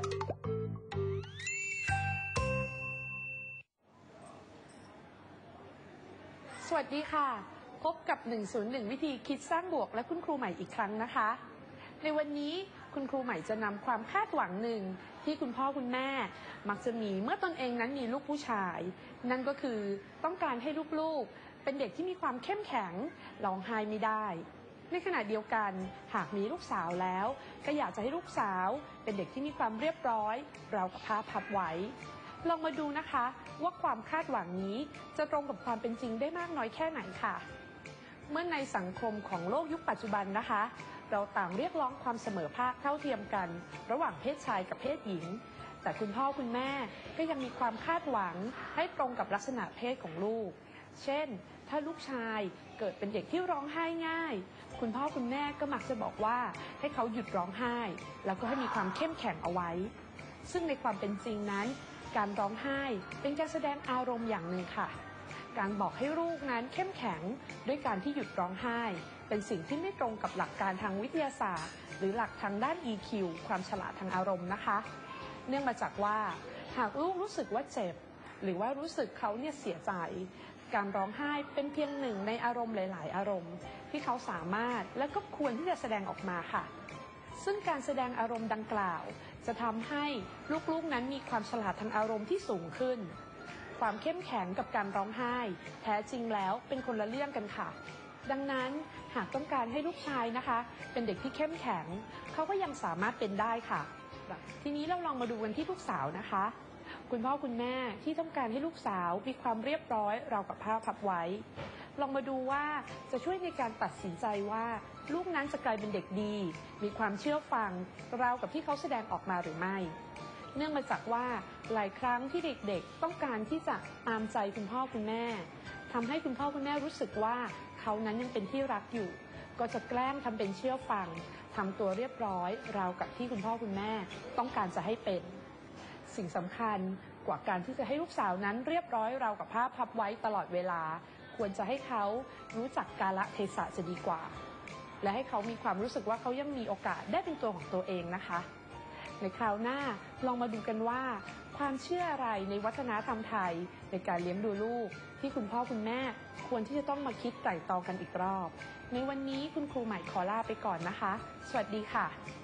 สวัสดีค่ะ พบกับ 101 วิธีคิดสร้างบวกและคุณครูใหม่อีกครั้งนะคะ ในวันนี้คุณครูใหม่จะนำความคาดหวังหนึ่งที่คุณพ่อคุณแม่ มักจะมีเมื่อตนเองนั้นมีลูกผู้ชาย นั่นก็คือต้องการให้ลูกๆ เป็นเด็กที่มีความเข้มแข็งร้องไห้ไม่ได้ ในขณะเดียวกัน หากมีลูกสาวแล้ว ก็อยากจะให้ลูกสาวเป็นเด็กที่มีความเรียบร้อย เรากับภาพพับไว้ ลองมาดูนะคะว่าความคาดหวังนี้จะตรงกับความเป็นจริงได้มากน้อยแค่ไหนค่ะ เมื่อในสังคมของโลกยุคปัจจุบันนะคะ เราต่างเรียกร้องความเสมอภาคเท่าเทียมกัน ระหว่างเพศชายกับเพศหญิง แต่คุณพ่อคุณแม่ก็ยังมีความคาดหวังให้ตรงกับลักษณะเพศของลูก เช่น ถ้าลูกชายเกิดเป็นเด็กที่ร้องไห้ง่าย คุณพ่อคุณแม่ก็มักจะบอกว่าให้เขาหยุดร้องไห้ แล้วก็ให้มีความเข้มแข็งเอาไว้ ซึ่งในความเป็นจริงนั้น การร้องไห้เป็นการแสดงอารมณ์อย่างหนึ่งค่ะ การบอกให้ลูกนั้นเข้มแข็งด้วยการที่หยุดร้องไห้ เป็นสิ่งที่ไม่ตรงกับหลักการทางวิทยาศาสตร์ หรือหลักทางด้าน EQ ความฉลาดทางอารมณ์นะคะ เนื่องมาจากว่าหากลูกรู้สึกว่าเจ็บหรือว่ารู้สึกเขาเนี่ยเสียใจ การร้องไห้เป็นเพียงหนึ่งในอารมณ์หลาย ๆ อารมณ์ ที่เขาสามารถและก็ควรที่จะแสดงออกมาค่ะ ซึ่งการแสดงอารมณ์ดังกล่าว จะทำให้ลูก ๆ นั้นมีความฉลาดทางอารมณ์ที่สูงขึ้น ความเข้มแข็งกับการร้องไห้ แท้จริงแล้วเป็นคนละเรื่องกันค่ะ ดังนั้นหากต้องการให้ลูกชายนะคะ เป็นเด็กที่เข้มแข็ง เขาก็ยังสามารถเป็นได้ค่ะ ทีนี้เราลองมาดูกันที่ลูกสาวนะคะ คุณพ่อคุณแม่ที่ต้องการให้ลูกสาวมีความเรียบร้อยเรากับผ้าพับไว้ ลองมาดูว่าจะช่วยในการตัดสินใจว่า ลูกนั้นจะกลายเป็นเด็กดี มีความเชื่อฟังเรากับที่เขาแสดงออกมาหรือไม่ เนื่องมาจากว่าหลายครั้งที่เด็กๆ ต้องการที่จะตามใจคุณพ่อคุณแม่ทำให้คุณพ่อคุณแม่รู้สึกว่าเขานั้นยังเป็นที่รักอยู่ ก็จะแกล้งทำเป็นเชื่อฟังทำตัวเรียบร้อยเรากับที่คุณพ่อคุณแม่ ต้องการจะให้เป็น สิ่งสำคัญกว่าการที่จะให้ลูกสาวนั้นเรียบร้อยเรากับผ้าพับไว้ตลอดเวลา ควรจะให้เขารู้จักกาละเทศะจะดีกว่า และให้เขามีความรู้สึกว่าเขายังมีโอกาสได้เป็นตัวของตัวเองนะคะ ในคราวหน้าลองมาดูกันว่า ความเชื่ออะไรในวัฒนธรรมไทยในการเลี้ยงดูลูก ที่คุณพ่อคุณแม่ควรที่จะต้องมาคิดไตร่ตรองกันอีกรอบ ในวันนี้คุณครูใหม่ขอลาไปก่อนนะคะ สวัสดีค่ะ